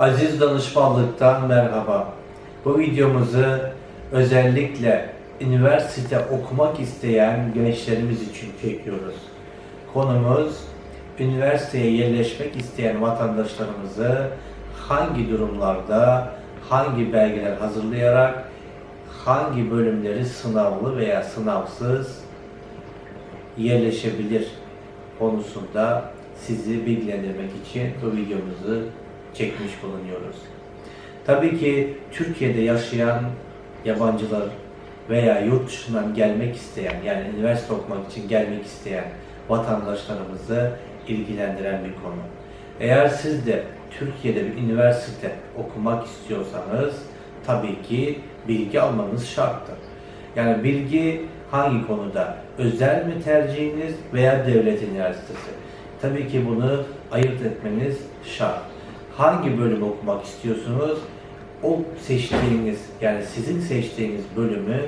Aziz Danışmanlık'tan merhaba. Bu videomuzu özellikle üniversite okumak isteyen gençlerimiz için çekiyoruz. Konumuz üniversiteye yerleşmek isteyen vatandaşlarımızı hangi durumlarda, hangi belgeler hazırlayarak, hangi bölümleri sınavlı veya sınavsız yerleşebilir konusunda sizi bilgilendirmek için bu videomuzu çekmiş bulunuyoruz. Tabii ki Türkiye'de yaşayan yabancılar veya yurt dışından gelmek isteyen yani üniversite okumak için gelmek isteyen vatandaşlarımızı ilgilendiren bir konu. Eğer siz de Türkiye'de bir üniversite okumak istiyorsanız tabii ki bilgi almanız şarttır. Yani bilgi hangi konuda? Özel mi tercihiniz veya devlet üniversitesi? Tabii ki bunu ayırt etmeniz şart. Hangi bölüm okumak istiyorsunuz? O seçtiğiniz yani sizin seçtiğiniz bölümü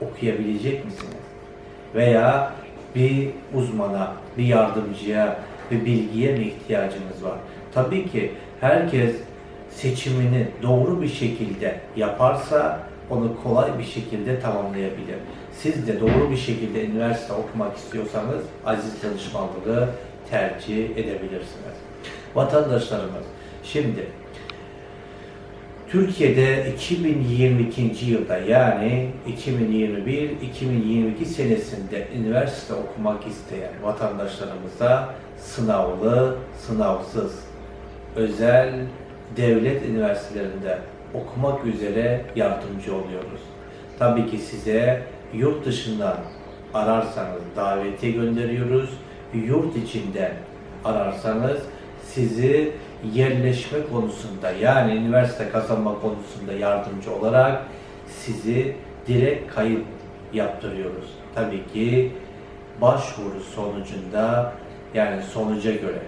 okuyabilecek misiniz? Veya bir uzmana, bir yardımcıya, bir bilgiye mi ihtiyacınız var? Tabii ki herkes seçimini doğru bir şekilde yaparsa onu kolay bir şekilde tamamlayabilir. Siz de doğru bir şekilde üniversite okumak istiyorsanız aziz danışmanlığı tercih edebilirsiniz. Vatandaşlarımız, şimdi Türkiye'de 2022. yılda yani 2021-2022 senesinde üniversite okumak isteyen vatandaşlarımıza sınavlı, sınavsız, özel devlet üniversitelerinde okumak üzere yardımcı oluyoruz. Tabii ki size yurt dışından ararsanız davetiye gönderiyoruz. Yurt içinde ararsanız sizi yerleşme konusunda yani üniversite kazanma konusunda yardımcı olarak sizi direkt kayıt yaptırıyoruz. Tabii ki başvuru sonucunda yani sonuca göre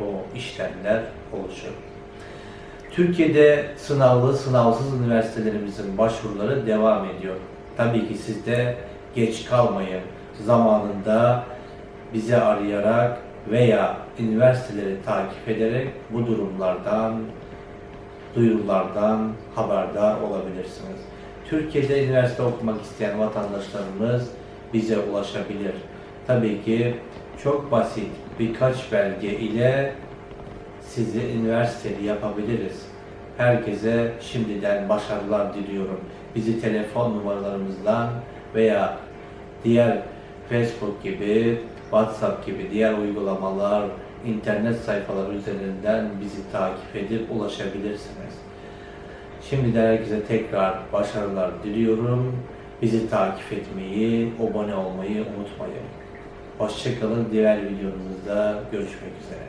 bu işlemler oluşur. Türkiye'de sınavlı, sınavsız üniversitelerimizin başvuruları devam ediyor. Tabii ki siz de geç kalmayın. Zamanında bizi arayarak veya üniversiteleri takip ederek bu durumlardan, duyurulardan haberdar olabilirsiniz. Türkiye'de üniversite okumak isteyen vatandaşlarımız bize ulaşabilir. Tabii ki çok basit birkaç belge ile sizi üniversiteli yapabiliriz. Herkese şimdiden başarılar diliyorum. Bizi telefon numaralarımızdan veya diğer Facebook gibi, WhatsApp gibi diğer uygulamalar, internet sayfaları üzerinden bizi takip edip ulaşabilirsiniz. Şimdiden herkese tekrar başarılar diliyorum. Bizi takip etmeyi, abone olmayı unutmayın. Hoşçakalın. Diğer videomuzda görüşmek üzere.